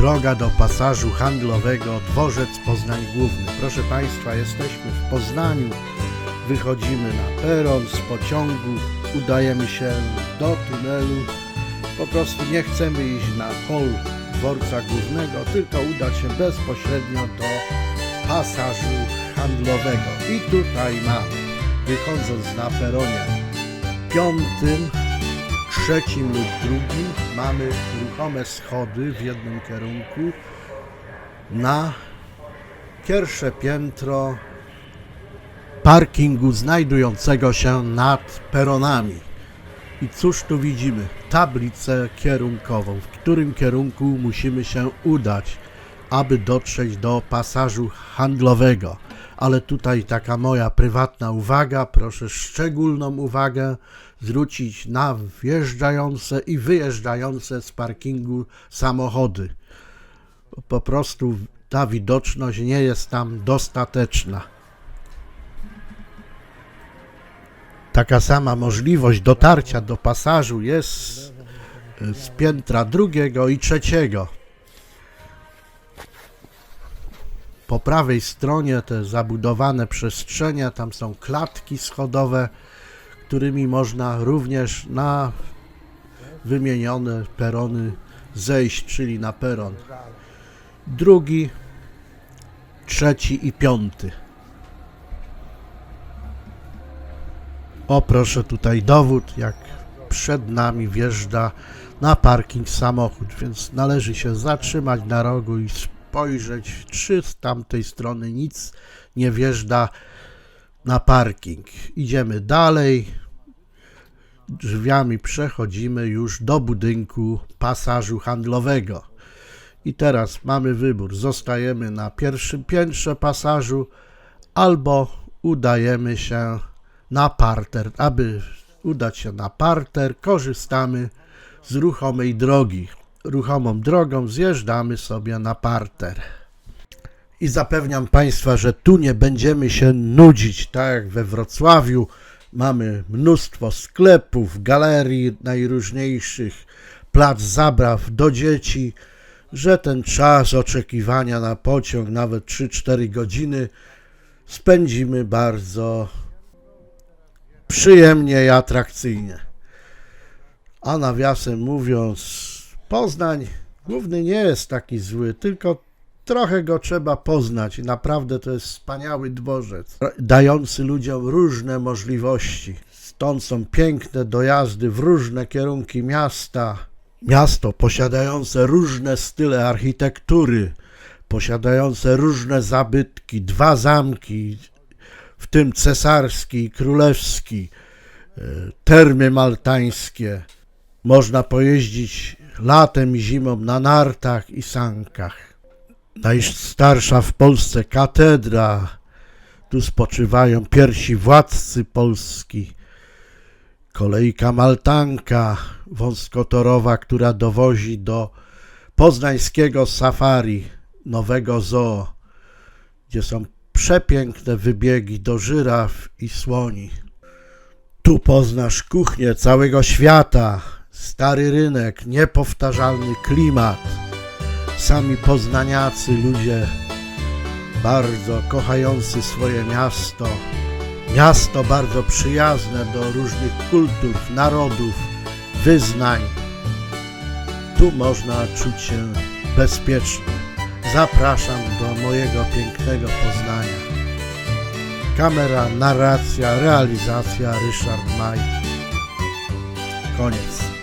droga do pasażu handlowego Dworzec Poznań Główny. Proszę Państwa, jesteśmy w Poznaniu, wychodzimy na peron z pociągu, udajemy się do tunelu. Po prostu nie chcemy iść na hol dworca głównego, tylko udać się bezpośrednio do pasażu handlowego. I tutaj mamy, wychodząc na peronie piątym, trzecim lub drugim mamy ruchome schody w jednym kierunku na pierwsze piętro parkingu znajdującego się nad peronami. I cóż tu widzimy? Tablicę kierunkową, w którym kierunku musimy się udać, aby dotrzeć do pasażu handlowego. Ale tutaj taka moja prywatna uwaga, proszę szczególną uwagę zwrócić na wjeżdżające i wyjeżdżające z parkingu samochody. Po prostu ta widoczność nie jest tam dostateczna. Taka sama możliwość dotarcia do pasażu jest z piętra drugiego i trzeciego. Po prawej stronie te zabudowane przestrzenie, tam są klatki schodowe, którymi można również na wymienione perony zejść, czyli na peron drugi, trzeci i piąty. O proszę tutaj dowód, jak przed nami wjeżdża na parking samochód, więc należy się zatrzymać na rogu i spojrzeć, czy z tamtej strony nic nie wjeżdża na parking. Idziemy dalej. Drzwiami przechodzimy już do budynku pasażu handlowego. I teraz mamy wybór: zostajemy na pierwszym piętrze pasażu, albo udajemy się na parter. Aby udać się na parter, korzystamy z ruchomej drogi. Ruchomą drogą zjeżdżamy sobie na parter. I zapewniam Państwa, że tu nie będziemy się nudzić, tak jak we Wrocławiu. Mamy mnóstwo sklepów, galerii najróżniejszych, plac zabaw do dzieci, że ten czas oczekiwania na pociąg, nawet 3-4 godziny, spędzimy bardzo przyjemnie i atrakcyjnie. A nawiasem mówiąc, Poznań główny nie jest taki zły, tylko trochę go trzeba poznać naprawdę to jest wspaniały dworzec, dający ludziom różne możliwości. Stąd są piękne dojazdy w różne kierunki miasta. Miasto posiadające różne style architektury, posiadające różne zabytki, dwa zamki, w tym cesarski i królewski, e, termy maltańskie. Można pojeździć latem i zimą na nartach i sankach. Najstarsza w Polsce katedra. Tu spoczywają pierwsi władcy Polski. Kolejka Maltanka, wąskotorowa, która dowozi do poznańskiego safari, nowego zoo, gdzie są przepiękne wybiegi do żyraf i słoni. Tu poznasz kuchnię całego świata, stary rynek, niepowtarzalny klimat. Sami poznaniacy ludzie, bardzo kochający swoje miasto. Miasto bardzo przyjazne do różnych kultur, narodów, wyznań. Tu można czuć się bezpiecznie. Zapraszam do mojego pięknego Poznania. Kamera, narracja, realizacja Ryszard Maj. Koniec.